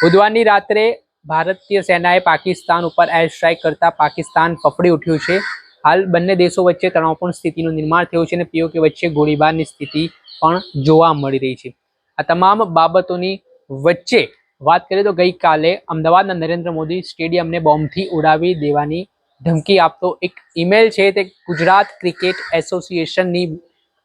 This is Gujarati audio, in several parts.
બુધવારની રાત્રે ભારતીય સેનાએ પાકિસ્તાન ઉપર એર સ્ટ્રાઇક કરતા પાકિસ્તાન ફફડી ઉઠ્યું છે. હાલ બંને દેશો વચ્ચે તણાવપૂર્ણ સ્થિતિનું નિર્માણ થયું છે અને પીઓકે વચ્ચે ગોળીબારની સ્થિતિ પણ જોવા મળી રહી છે. આ તમામ બાબતોની વચ્ચે વાત કરીએ તો ગઈકાલે અમદાવાદના નરેન્દ્ર મોદી સ્ટેડિયમને બોમ્બથી ઉડાવી દેવાની ધમકી આપતો એક ઈમેલ છે. તે ગુજરાત ક્રિકેટ એસોસિએશનની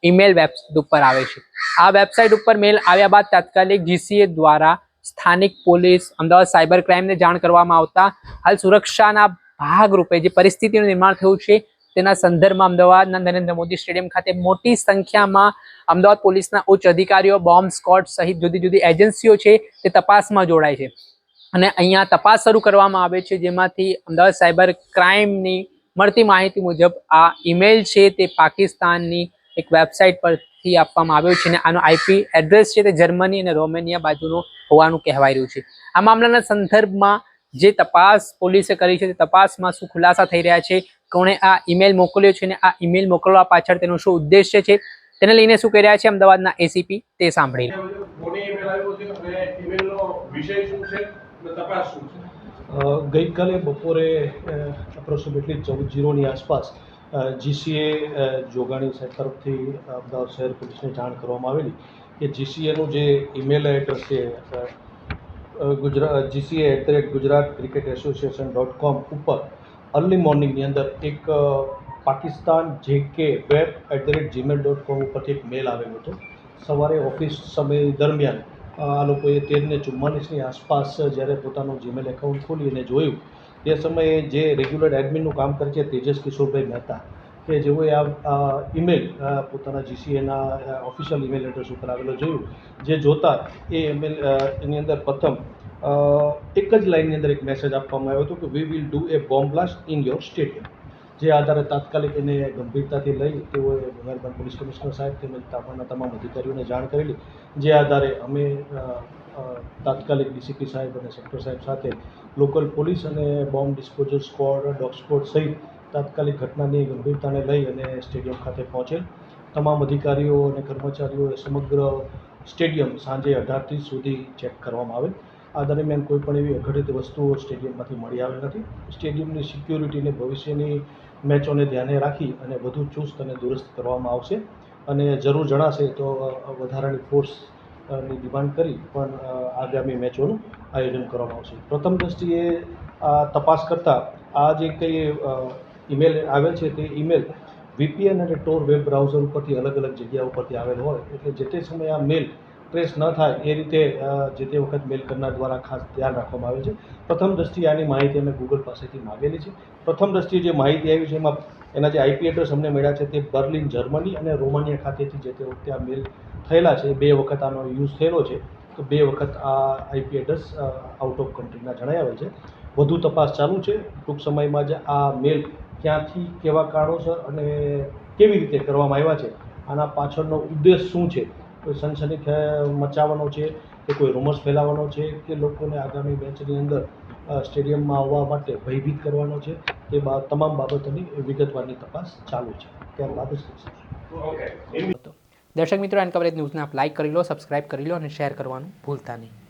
ઈમેલ વેબસાઇટ ઉપર આવે છે. આ વેબસાઇટ ઉપર મેલ આવ્યા બાદ તાત્કાલિક જીસીએ દ્વારા સ્થાનિક પોલીસ, અમદાવાદ સાયબર ક્રાઇમને જાણ કરવામાં આવતા હાલ સુરક્ષાના ભાગરૂપે જે પરિસ્થિતિનું નિર્માણ થયું છે, તેના સંદર્ભમાં અમદાવાદના નરેન્દ્ર મોદી સ્ટેડિયમ ખાતે મોટી સંખ્યામાં અમદાવાદ પોલીસના ઉચ્ચ અધિકારીઓ, બોમ્બ સ્કોટ સહિત જુદી જુદી એજન્સીઓ છે, તે તપાસમાં જોડાય છે. અને અહીંયા તપાસ શરૂ કરવામાં આવે છે, જેમાંથી અમદાવાદ સાયબર ક્રાઇમની મળતી માહિતી મુજબ આ ઈમેલ છે, તે પાકિસ્તાનની એક વેબસાઇટ પરથી આપવામાં આવ્યો છે અને આનો આઈપી એડ્રેસ છે તે જર્મની અને રોમેનિયા બાજુનું હોવાનું કહેવાય રહ્યું છે આ મામલાના સંદર્ભમાં જે તપાસ પોલીસે કરી છે તે તપાસમાં શું ખુલાસા થઈ રહ્યા છે કોણે આ ઈમેલ મોકલ્યો છે અને આ ઈમેલ મોકલવા પાછળ તેનો શું ઉદ્દેશ્ય છે તેને લઈને શું કહી રહ્યા છે અમદાવાદના એસીપી તે સાંભળી લો. કોને ઈમેલ આવ્યો છે અને ઈમેલનો વિષય શું છે અને તપાસ શું છે અ, ગઈકાલે બપોરે એપ્રોક્સિમેટલી ચૌદ જીરોની આસપાસ જીસીએ જોગાણી સાહેબ તરફથી અમદાવાદ શહેર પોલીસને જાણ કરવામાં આવેલી કે જીસીએનું જે ઈમેલ એડ્રેસ છે Gujarat GCA at the rate Gujarat cricket association dot com ઉપર અર્લી મોર્નિંગની અંદર એક પાકિસ્તાન જે કે web at the rate Gmail dot com ઉપરથી એક મેલ આવેલો હતો સવારે ઓફિસ સમય દરમિયાન આ લોકોએ તેરને ચુમ્માલીસની આસપાસ જ્યારે પોતાનું જીમેલ એકાઉન્ટ ખોલી અને જોયું, તે સમયે જે રેગ્યુલર એડમિનનું કામ કરે છે તેજસ કિશોરભાઈ મહેતા, કે જેઓએ આ ઈમેલ પોતાના જીસીએના ઓફિશિયલ ઈમેલ એડ્રેસ ઉપર આવેલો જોયું, જે જોતા એ ઈમેલ એની અંદર પ્રથમ એક જ લાઇનની અંદર એક મેસેજ આપવામાં આવ્યો હતો કે we will do a bomb blast in your stadium જે આધારે તાત્કાલિક એને ગંભીરતાથી લઈ તેઓએ મહેરબાન પોલીસ કમિશનર સાહેબ તેમજ તાપણના તમામ અધિકારીઓને જાણ કરેલી, જે આધારે અમે તાત્કાલિક ડીસીપી સાહેબ અને સેક્ટર સાહેબ સાથે લોકલ પોલીસ અને bomb disposal squad dog squad સહિત તાત્કાલિક ઘટનાની ગંભીરતાને લઈ અને સ્ટેડિયમ ખાતે પહોંચેલ. તમામ અધિકારીઓ અને કર્મચારીઓએ સમગ્ર સ્ટેડિયમ સાંજે અઢારથી સુધી ચેક કરવામાં આવે. આ દરમિયાન કોઈ પણ એવી અઘટિત વસ્તુઓ સ્ટેડિયમમાંથી મળી આવેલ નથી. સ્ટેડિયમની સિક્યુરિટીને ભવિષ્યની મેચોને ધ્યાને રાખી અને વધુ ચુસ્ત અને દુરસ્ત કરવામાં આવશે. અને જરૂર જણાશે તો વધારાની ફોર્સ અ, ની ડિમાન્ડ કરી પણ આગામી મેચોનું આયોજન કરવામાં આવશે. પ્રથમ દ્રષ્ટિએ આ તપાસ કરતાં આ જે કંઈ ઈમેલ આવેલ છે તે ઈમેલ વીપીએન અને ટોર વેબ બ્રાઉઝર ઉપરથી અલગ અલગ જગ્યા ઉપરથી આવેલ હોય. એટલે જે તે સમયે આ મેલ ટ્રેસ ન થાય એ રીતે જે તે વખત મેલ કરનાર દ્વારા ખાસ ધ્યાન રાખવામાં આવે છે. પ્રથમ દ્રષ્ટિએ આની માહિતી અમે ગૂગલ પાસેથી માગેલી છે. પ્રથમ દ્રષ્ટિએ જે માહિતી આવી છે એમાં, એના જે આઈપી એડ્રેસ અમને મળ્યા છે તે બર્લિન જર્મની અને રોમાનિયા ખાતેથી જે તે વખતે આ મેલ થયેલા છે. બે વખત આનો યુઝ થયેલો છે. તો બે વખત આ આઈપી એડ્રેસ આઉટ ઓફ કન્ટ્રીના જણાવ્યા છે. વધુ તપાસ ચાલુ છે. ટૂંક સમયમાં જ આ મેલ ક્યાંથી, કેવા કારણોસર અને કેવી રીતે કરવામાં આવ્યા છે? આના પાછળનો ઉદ્દેશ શું છે? કોઈ સનસની મચાવવાનો છે કે કોઈ રૂમર્સ ફેલાવવાનો છે કે લોકોને આગામી મેચની અંદર સ્ટેડિયમમાં આવવા માટે ભયભીત કરવાનો છે તે બા તમામ બાબતોની વિગતવારની તપાસ ચાલુ છે. ત્યારબાદ જ દર્શક મિત્રો એન કવરેજ ન્યૂઝને આપ લાઇક કરી લો સબસ્ક્રાઇબ કરી લો અને શેર કરવાનું ભૂલતા નહીં.